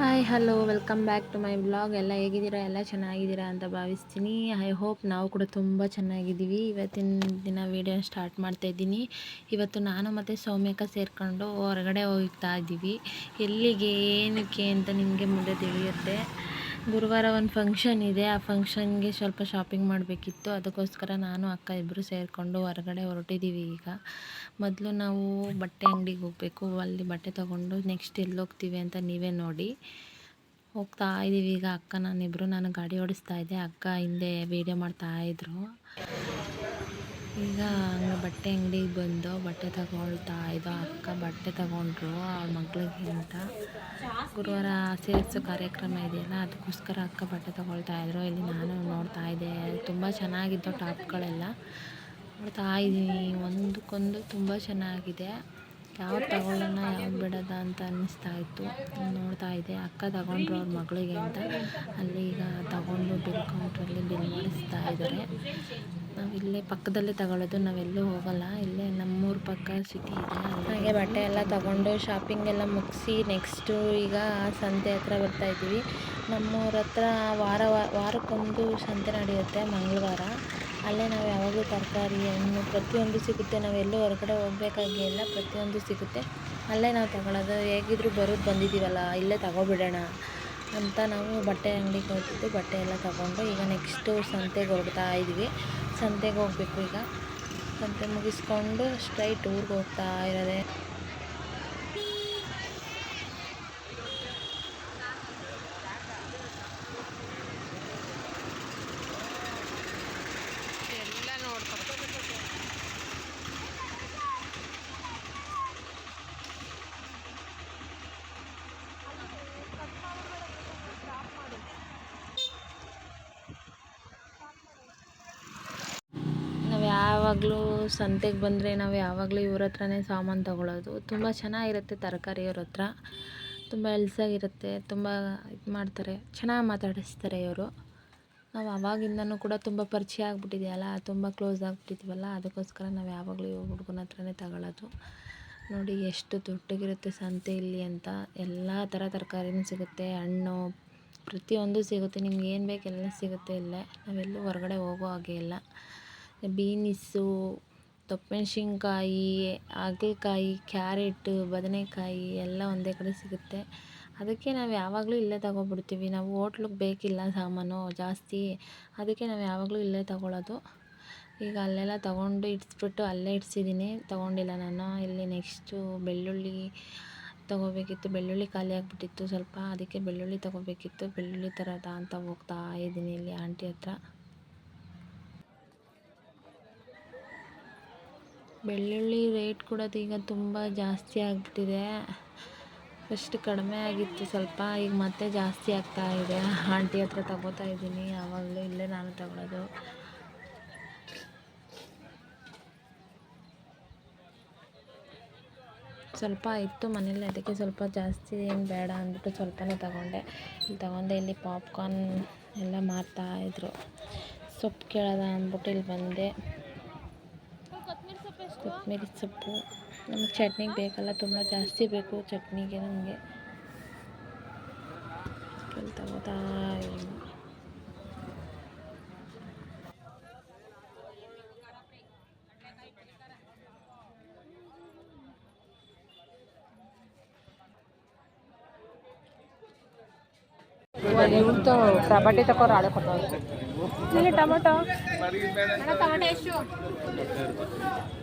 Hi hello welcome back to my blog ಎಲ್ಲ ಹೇಗಿದ್ದೀರಾ? ಎಲ್ಲ ಚೆನ್ನಾಗಿದ್ದೀರಾ ಅಂತ ಭಾವಿಸ್ತೀನಿ. ಐ ಹೋಪ್ ನಾವು ಕೂಡ ತುಂಬ ಚೆನ್ನಾಗಿದ್ದೀವಿ. ಇವತ್ತಿನ ದಿನ ವೀಡಿಯೋ ಸ್ಟಾರ್ಟ್ ಮಾಡ್ತಾ ಇದ್ದೀನಿ. ಇವತ್ತು ನಾನು ಮತ್ತು ಸೌಮ್ಯಕ ಸೇರಿಕೊಂಡು ಹೊರಗಡೆ ಹೋಗ್ತಾ ಇದ್ದೀವಿ. ಎಲ್ಲಿಗೆ, ಏನಕ್ಕೆ ಅಂತ ನಿಮಗೆ ಮುಂದೆ ತಿಳಿಯುತ್ತೆ. ಗುರುವಾರ ಒಂದು ಫಂಕ್ಷನ್ ಇದೆ. ಆ ಫಂಕ್ಷನ್ಗೆ ಸ್ವಲ್ಪ ಶಾಪಿಂಗ್ ಮಾಡಬೇಕಿತ್ತು. ಅದಕ್ಕೋಸ್ಕರ ನಾನು, ಅಕ್ಕ ಇಬ್ಬರು ಸೇರಿಕೊಂಡು ಹೊರಗಡೆ ಹೊರಟಿದ್ದೀವಿ ಈಗ. ಮೊದಲು ನಾವು ಬಟ್ಟೆ ಅಂಗಡಿಗೆ ಹೋಗಬೇಕು. ಅಲ್ಲಿ ಬಟ್ಟೆ ತೊಗೊಂಡು ನೆಕ್ಸ್ಟ್ ಎಲ್ಲೋಗ್ತೀವಿ ಅಂತ ನೀವೇ ನೋಡಿ. ಹೋಗ್ತಾ ಇದ್ದೀವಿ ಈಗ ಅಕ್ಕ ನಾನಿಬ್ಬರು ನಾನು ಗಾಡಿ ಓಡಿಸ್ತಾ ಇದ್ದೆ. ಅಕ್ಕ ಹಿಂದೆ ವೀಡಿಯೋ ಮಾಡ್ತಾಯಿದ್ರು ಈಗ ಹಂಗೆ ಬಟ್ಟೆ ಅಂಗಡಿಗೆ ಬಂದು ಬಟ್ಟೆ ತಗೊಳ್ತಾ ಇದ್ದೋ ಅಕ್ಕ ಬಟ್ಟೆ ತಗೊಂಡ್ರು ಅವ್ರ ಮಗಳಿಗೆ ಅಂತ ಗುರುವಾರ ಸೇರಿಸೋ ಕಾರ್ಯಕ್ರಮ ಇದೆಯಲ್ಲ ಅದಕ್ಕೋಸ್ಕರ ಅಕ್ಕ ಬಟ್ಟೆ ತಗೊಳ್ತಾ ಇದ್ರು. ಇಲ್ಲಿ ನಾನು ನೋಡ್ತಾ ಇದ್ದೆ, ತುಂಬ ಚೆನ್ನಾಗಿದ್ದು ಟಾಪ್ಗಳೆಲ್ಲ. ನೋಡ್ತಾ ಇದ್ದೀನಿ, ಒಂದಕ್ಕೊಂದು ತುಂಬ ಚೆನ್ನಾಗಿದೆ. ಯಾವ್ದು ತಗೊಳ್ಳೋಣ, ಯಾವ್ದು ಬಿಡೋದ ಅಂತ ಅನ್ನಿಸ್ತಾ ಇತ್ತು. ನೋಡ್ತಾ ಇದ್ದೆ, ಅಕ್ಕ ತಗೊಂಡ್ರು ಅವ್ರ ಮಗಳಿಗೆ ಅಂತ ಅಲ್ಲಿ ಈಗ ಬಿಲ್ ಕೌಂಟ್ರಲ್ಲಿ ಬಿಲ್ ಮಾಡಿಸ್ತಾ ಇದ್ದಾರೆ. ನಾವು ಇಲ್ಲೇ ಪಕ್ಕದಲ್ಲೇ ತಗೊಳ್ಳೋದು ನಾವೆಲ್ಲೂ ಹೋಗಲ್ಲ. ಇಲ್ಲೇ ನಮ್ಮೂರ ಪಕ್ಕ ಸಿಟಿ ಇದೆ. ಹಾಗೆ ಬಟ್ಟೆ ಎಲ್ಲ ತಗೊಂಡು ಶಾಪಿಂಗ್ ಎಲ್ಲ ಮುಗಿಸಿ ನೆಕ್ಸ್ಟು ಈಗ ಸಂತೆ ಹತ್ರ ಬರ್ತಾ ಇದ್ದೀವಿ. ನಮ್ಮೂರ ಹತ್ರ ವಾರ, ವಾರಕ್ಕೊಂದು ಸಂತೆ ನಡೆಯುತ್ತೆ ಮಂಗಳವಾರ. ಅಲ್ಲೇ ನಾವು ಯಾವಾಗಲೂ ತರಕಾರಿ, ಹಣ್ಣು ಪ್ರತಿಯೊಂದು ಸಿಗುತ್ತೆ. ನಾವೆಲ್ಲೂ ಹೊರಗಡೆ ಹೋಗಬೇಕಾಗಿಲ್ಲ ಪ್ರತಿಯೊಂದು ಸಿಗುತ್ತೆ. ಅಲ್ಲೇ ನಾವು ತಗೊಳ್ಳೋದು ಹೇಗಿದ್ರು ಬರೋದು ಬಂದಿದ್ದೀವಲ್ಲ, ಇಲ್ಲೇ ತಗೊಬಿಡೋಣ. ಅಂತ ನಾವು ಬಟ್ಟೆ ಅಂಗಡಿಗೆ ಹೋಗ್ತಿದ್ದು ಬಟ್ಟೆ ಎಲ್ಲ ತಗೊಂಡು ಈಗ ನೆಕ್ಸ್ಟು ಸಂತೆಗೆ ಹೊರಡ್ತಾ ಇದ್ವಿ. ಸಂತೆಗೆ ಹೋಗ್ಬೇಕು ಈಗ. ಸಂತೆ ಮುಗಿಸ್ಕೊಂಡು ಸ್ಟ್ರೈಟ್ ಊರಿಗೆ ಹೋಗ್ತಾ ಇರೋದೆ ನಾವು ಯಾವಾಗಲೂ ಸಂತೆಗೆ ಬಂದರೆ ನಾವು ಯಾವಾಗಲೂ ಇವ್ರ ಹತ್ರನೇ ಸಾಮಾನು ತಗೊಳ್ಳೋದು ತುಂಬ ಚೆನ್ನಾಗಿರುತ್ತೆ ತರಕಾರಿ ಅವ್ರ ಹತ್ರ. ತುಂಬ ಹೆಲ್ಸಾಗಿರುತ್ತೆ ತುಂಬ ಇದು ಮಾಡ್ತಾರೆ. ಚೆನ್ನಾಗಿ ಮಾತಾಡಿಸ್ತಾರೆ ಇವರು. ನಾವು ಆವಾಗಿಂದನೂ ಕೂಡ ತುಂಬ ಪರಿಚಯ ಆಗಿಬಿಟ್ಟಿದೆಯಲ್ಲ, ತುಂಬ ಕ್ಲೋಸ್ ಆಗಿಬಿಟ್ಟಿದ್ವಲ್ಲ, ಅದಕ್ಕೋಸ್ಕರ ನಾವು ಯಾವಾಗಲೂ ಇವ್ರ ಹುಡುಗನ ಹತ್ರನೇ ತಗೊಳ್ಳೋದು ನೋಡಿ ಎಷ್ಟು ದೊಡ್ಡಗಿರುತ್ತೆ ಸಂತೆ ಇಲ್ಲಿ ಅಂತ. ಎಲ್ಲ ಥರ ತರಕಾರಿನೂ ಸಿಗುತ್ತೆ. ಹಣ್ಣು ಪ್ರತಿಯೊಂದು ಸಿಗುತ್ತೆ. ನಿಮ್ಗೆ ಏನು ಬೇಕು ಎಲ್ಲ ಸಿಗುತ್ತೆ ಇಲ್ಲೇ. ನಾವೆಲ್ಲೂ ಹೊರಗಡೆ ಹೋಗೋ ಹಾಗೆ ಇಲ್ಲ. ಬೀನಿಸ್ಸು ದಪ್ಪಮೆಣ್ಸಿನ್ಕಾಯಿ ಹಾಗಲಕಾಯಿ, ಕ್ಯಾರೆಟು, ಬದನೆಕಾಯಿ ಎಲ್ಲ ಒಂದೇ ಕಡೆ ಸಿಗುತ್ತೆ. ಅದಕ್ಕೆ ನಾವು ಯಾವಾಗಲೂ ಇಲ್ಲೇ ತಗೊಬಿಡ್ತೀವಿ. ನಾವು ಹೋಟ್ಲಿಗೆ ಬೇಕಿಲ್ಲ ಸಾಮಾನು ಜಾಸ್ತಿ, ಅದಕ್ಕೆ ನಾವು ಯಾವಾಗಲೂ ಇಲ್ಲೇ ತಗೊಳ್ಳೋದು ಈಗ ಅಲ್ಲೆಲ್ಲ ತಗೊಂಡು ಇಡ್ಸ್ಬಿಟ್ಟು ಅಲ್ಲೇ ಇಡ್ಸಿದ್ದೀನಿ. ತಗೊಂಡಿಲ್ಲ ನಾನು. ಇಲ್ಲಿ ನೆಕ್ಸ್ಟು ಬೆಳ್ಳುಳ್ಳಿ ತಗೋಬೇಕಿತ್ತು. ಬೆಳ್ಳುಳ್ಳಿ ಖಾಲಿ ಆಗಿಬಿಟ್ಟಿತ್ತು ಸ್ವಲ್ಪ. ಅದಕ್ಕೆ ಬೆಳ್ಳುಳ್ಳಿ ತಗೋಬೇಕಿತ್ತು. ಬೆಳ್ಳುಳ್ಳಿ ತರೋದಾ ಅಂತ ಹೋಗ್ತಾ ಇದ್ದೀನಿ ಇಲ್ಲಿ ಆಂಟಿ ಹತ್ರ. ಬೆಳ್ಳುಳ್ಳಿ ರೇಟ್ ಕೂಡ ಈಗ ತುಂಬ ಜಾಸ್ತಿ ಆಗ್ತಿದೆ ಫಸ್ಟ್ ಕಡಿಮೆ ಆಗಿತ್ತು ಸ್ವಲ್ಪ, ಈಗ ಮತ್ತೆ ಜಾಸ್ತಿ ಆಗ್ತಾ ಇದೆ. ಆಂಟಿ ಹತ್ರ ತಗೋತಾ ಇದ್ದೀನಿ, ಯಾವಾಗಲೂ ಇಲ್ಲೇ ನಾನು ತಗೊಳ್ಳೋದು ಸ್ವಲ್ಪ ಇತ್ತು ಮನೇಲಿ, ಅದಕ್ಕೆ ಸ್ವಲ್ಪ ಜಾಸ್ತಿ ಏನು ಬೇಡ ಅಂದ್ಬಿಟ್ಟು ಸ್ವಲ್ಪನೇ ತಗೊಂಡೆ. ಇಲ್ಲಿ ತಗೊಂಡೆ, ಇಲ್ಲಿ ಪಾಪ್ಕಾರ್ನ್ ಎಲ್ಲ ಮಾರ್ತಾಯಿದ್ರು ಸೊಪ್ಪು ಕೇಳೋದ ಅಂದ್ಬಿಟ್ಟು ಇಲ್ಲಿ ಬಂದೆ. ಕೊತ್ತಂಬರಿ ಸೊಪ್ಪು ನಮಗೆ ಚಟ್ನಿಗೆ ಬೇಕಲ್ಲ ತುಂಬ ಜಾಸ್ತಿ ಬೇಕು ಚಟ್ನಿಗೆ ನಮಗೆ ತಗೋತಾ ಇವ್ರದ್ದು ಬಟ್ಟೆ ತಗೋರು ಆಳೆ ಕೊಟ್ಟವ್ರು ಇಲ್ಲಿ ಟೊಮೊಟೊ ಟೊಮೊಟೊ ಎಷ್ಟು ಕೆ ಜಿ ಕೊಡಿ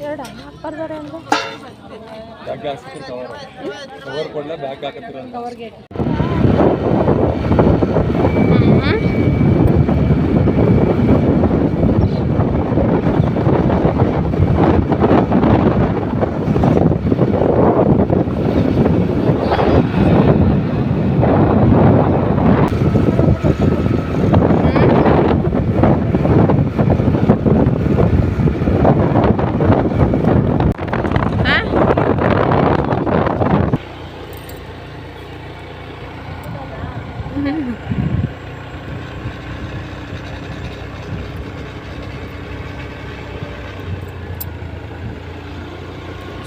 ಎರಡ ಅಪ್ಪರ್ದಾರೆ ಅಂದ್ರೆ ಬ್ಯಾಗ್ ಹಾಕ್ತಿರ ಕವರ್ ಕವರ್ ಕೊಡ್ಲ ಬ್ಯಾಗ್ ಹಾಕತ್ತಿರ ಕವರ್ಗೆ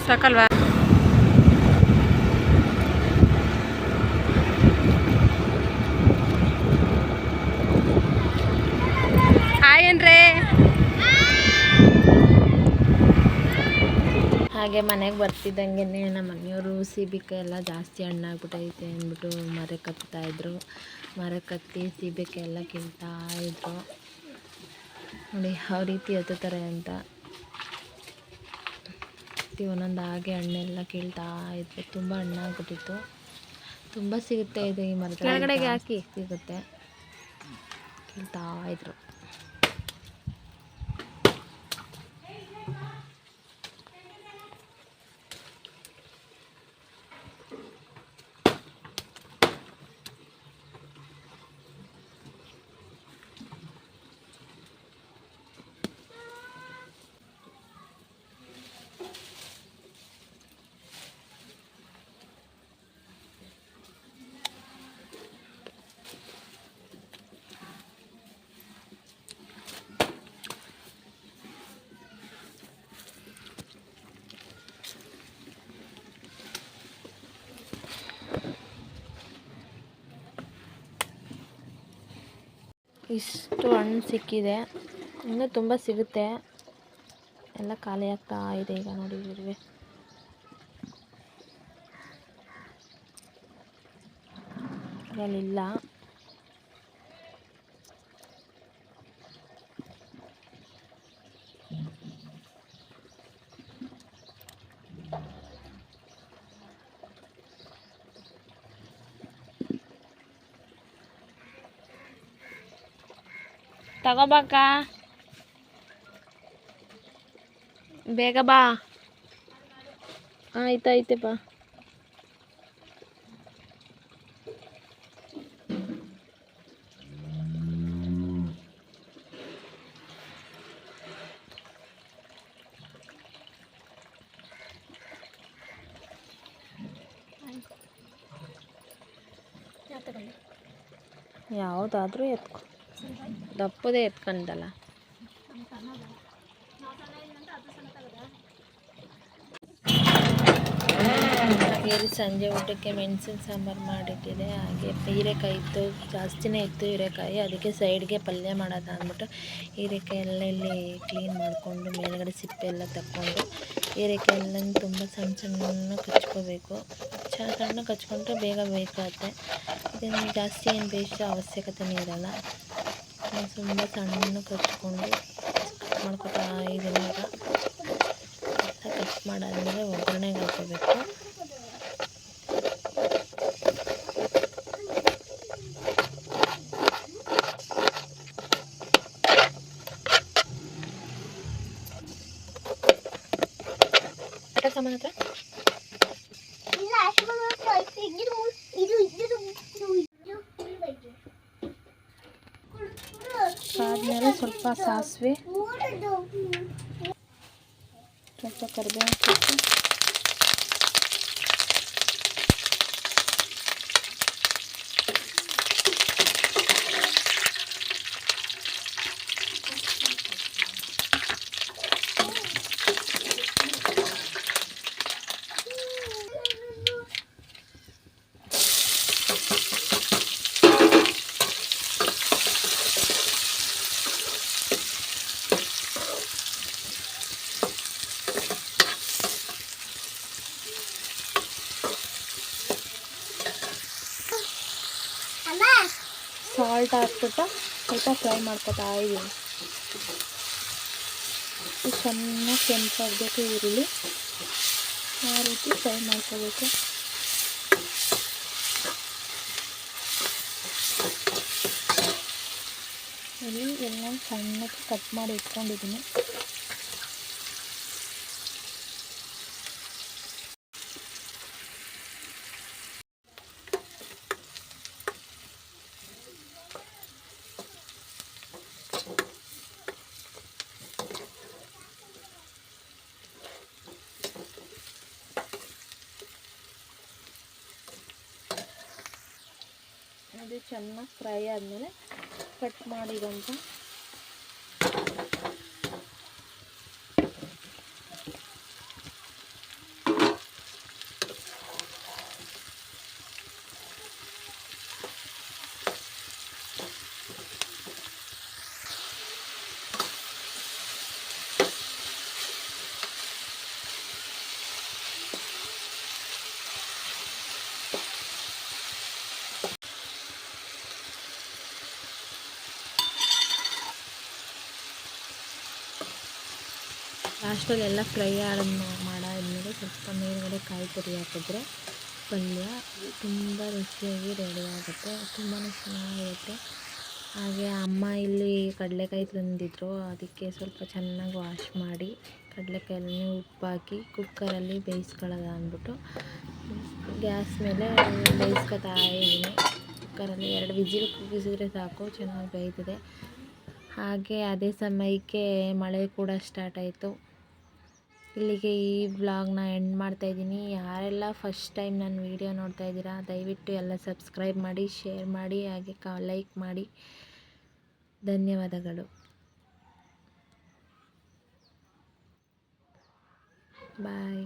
ಸಾಕಲ್ವಾ? ಹಾಗೆ ಮನೆಗೆ ಬರ್ತಿದ್ದಂಗೆ ನಮ್ಮ ಮನೆಯವರು ಸೀಬೆಕಾಯಿ ಎಲ್ಲ ಜಾಸ್ತಿ ಹಣ್ಣಾಗ್ಬಿಟ್ಟೈತೆ ಅಂದ್ಬಿಟ್ಟು ಮರ ಕತ್ತಾ ಇದ್ರು. ಮರ ಕತ್ತಿ ಸೀಬೆಕಾಯಿ ಎಲ್ಲ ಇದ್ರು. ನೋಡಿ ಯಾವ ರೀತಿ ಹತ್ತುತ್ತಾರೆ ಅಂತ. ಈ ಒಂದೊಂದು ಹಾಗೆ ಹಣ್ಣೆಲ್ಲ ಕೀಳ್ತಾ ಇದ್ವಿ ತುಂಬ ಹಣ್ಣಾಗ್ಬಿಟ್ಟಿತ್ತು ತುಂಬ ಸಿಗುತ್ತೆ ಇದು ಈ ಮರದ ಕೆಳಗಡೆಗೆ ಹಾಕಿ. ಸಿಗುತ್ತೆ. ಕೀಳ್ತಾ ಇದ್ರು. ಇಷ್ಟು ಹಣ್ಣು ಸಿಕ್ಕಿದೆ. ಇನ್ನೂ ತುಂಬ ಸಿಗುತ್ತೆ. ಎಲ್ಲ ಖಾಲಿ ಆಗ್ತಾ ಇದೆ ಈಗ ನೋಡಿ ಇರುವೆ ತಗೋಬಾಕ ಬೇಗ ಬಾ. ಆಯ್ತೈತೆ ಬಾ. ಯಾವುದಾದ್ರೂ ಎತ್ಕೊ. ದಪ್ಪದೇ ಎತ್ಕೊಂಡಲ್ಲ. ಹಾಗೆ ಸಂಜೆ ಊಟಕ್ಕೆ ಮೆಣಸಿನ ಸಾಂಬಾರು ಮಾಡಿಟ್ಟಿದೆ. ಹಾಗೆ ಹೀರೆಕಾಯಿ ಇತ್ತು, ಜಾಸ್ತಿನೇ ಇತ್ತು ಹೀರೆಕಾಯಿ. ಅದಕ್ಕೆ ಸೈಡ್ಗೆ ಪಲ್ಯ ಮಾಡೋದು ಅಂದ್ಬಿಟ್ಟು ಹೀರೆಕಾಯಿ ಎಲ್ಲ ಇಲ್ಲಿ ಕ್ಲೀನ್ ಮಾಡಿಕೊಂಡು ಮೇಲ್ಗಡೆ ಸಿಪ್ಪೆ ಎಲ್ಲ ತಕ್ಕೊಂಡು ಹೀರೆಕಾಯಿ ಎಲ್ಲ ತುಂಬ ಸಣ್ಣ ಸಣ್ಣ ಕಚ್ಕೋಬೇಕು. ಸಣ್ಣ ಕಚ್ಕೊಂಡ್ರೆ ಬೇಗ ಬೇಕಾಗುತ್ತೆ. ಇದನ್ನು ಜಾಸ್ತಿ ಏನು ಬೇಯಿಸೋ ಅವಶ್ಯಕತೆನೇ ಇರಲ್ಲ. ತುಂಬ ಸಣ್ಣ ಕಚ್ಕೊಂಡು ಕಟ್ ಮಾಡ್ಕೊತಾ ಇದೀನಿ ಈಗ ಕಟ್ ಮಾಡಾದ್ಮೇಲೆ ಒಗ್ಗರಣೆಗೆ ಹಾಕೋಬೇಕು ಆಟ ಸಾಮಾನು ಹತ್ರ ಆದಮೇಲೆ ಸ್ವಲ್ಪ ಸಾಸಿವೆ ಸ್ವಲ್ಪ ಕರಿಬೇವು ಸೊಪ್ಪು ಹಾಕ್ಬಿಟ್ಟು ಸ್ವಲ್ಪ ಫ್ರೈ ಮಾಡ್ಕೊತಾ ಇದ್ದೀನಿ. ಇದು ಚೆನ್ನಾಗಿ ಕೆಂಪಾಗಬೇಕು ಈರುಳ್ಳಿ. ಆ ರೀತಿ ಫ್ರೈ ಮಾಡ್ಕೋಬೇಕು. ಇಲ್ಲಿ ಎಲ್ಲ ಸಣ್ಣಕ್ಕೆ ಕಟ್ ಮಾಡಿ ಇಟ್ಕೊಂಡಿದ್ದೀನಿ. ಅದು ಚೆನ್ನಾಗಿ ಫ್ರೈ ಆದಮೇಲೆ ಕಟ್ ಮಾಡಿದಂಥ ಲಾಸ್ಟಲ್ಲಿ ಎಲ್ಲ ಫ್ರೈ ಆದ ಮಾಡಾದಮೇಲೆ ಸ್ವಲ್ಪ ಮೇಲುಗಡೆ ಕಾಯಿ ತುರಿ ಹಾಕಿದ್ರೆ ಪಲ್ಯ ತುಂಬ ರುಚಿಯಾಗಿ ರೆಡಿ ಆಗುತ್ತೆ. ತುಂಬಾ ಚೆನ್ನಾಗಿರುತ್ತೆ. ಹಾಗೆ ಅಮ್ಮ ಇಲ್ಲಿ ಕಡಲೆಕಾಯಿ ತಂದಿದ್ರು. ಅದಕ್ಕೆ ಸ್ವಲ್ಪ ಚೆನ್ನಾಗಿ ವಾಶ್ ಮಾಡಿ ಕಡಲೆಕಾಯಲ್ಲಿ ಉಪ್ಪು ಹಾಕಿ ಕುಕ್ಕರಲ್ಲಿ ಬೇಯಿಸ್ಕೊಳ್ಳೋದು ಅಂದ್ಬಿಟ್ಟು ಗ್ಯಾಸ್ ಮೇಲೆ ಬೇಯಿಸ್ಕೊತಾ ಇದ್ದೀನಿ. ಕುಕ್ಕರಲ್ಲಿ ಎರಡು ವಿಜಿಲ್ ಕುಗ್ಗಿಸಿದ್ರೆ ಸಾಕು, ಚೆನ್ನಾಗಿ ಬೇಯ್ತದೆ. ಹಾಗೆ ಅದೇ ಸಮಯಕ್ಕೆ ಮಳೆ ಕೂಡ ಸ್ಟಾರ್ಟ್ ಆಯಿತು. ಇಲ್ಲಿಗೆ ಈ ವ್ಲಾಗ್ನ ಎಂಡ್ ಮಾಡ್ತಾ ಇದ್ದೀನಿ. ಯಾರೆಲ್ಲ ಫಸ್ಟ್ ಟೈಮ್ ನನ್ನ ವೀಡಿಯೋ ನೋಡ್ತಾ ಇದ್ದೀರಾ, ದಯವಿಟ್ಟು ಎಲ್ಲ ಸಬ್ಸ್ಕ್ರೈಬ್ ಮಾಡಿ ಶೇರ್ ಮಾಡಿ, ಹಾಗೆ ಕ ಲೈಕ್ ಮಾಡಿ. ಧನ್ಯವಾದಗಳು. ಬಾಯ್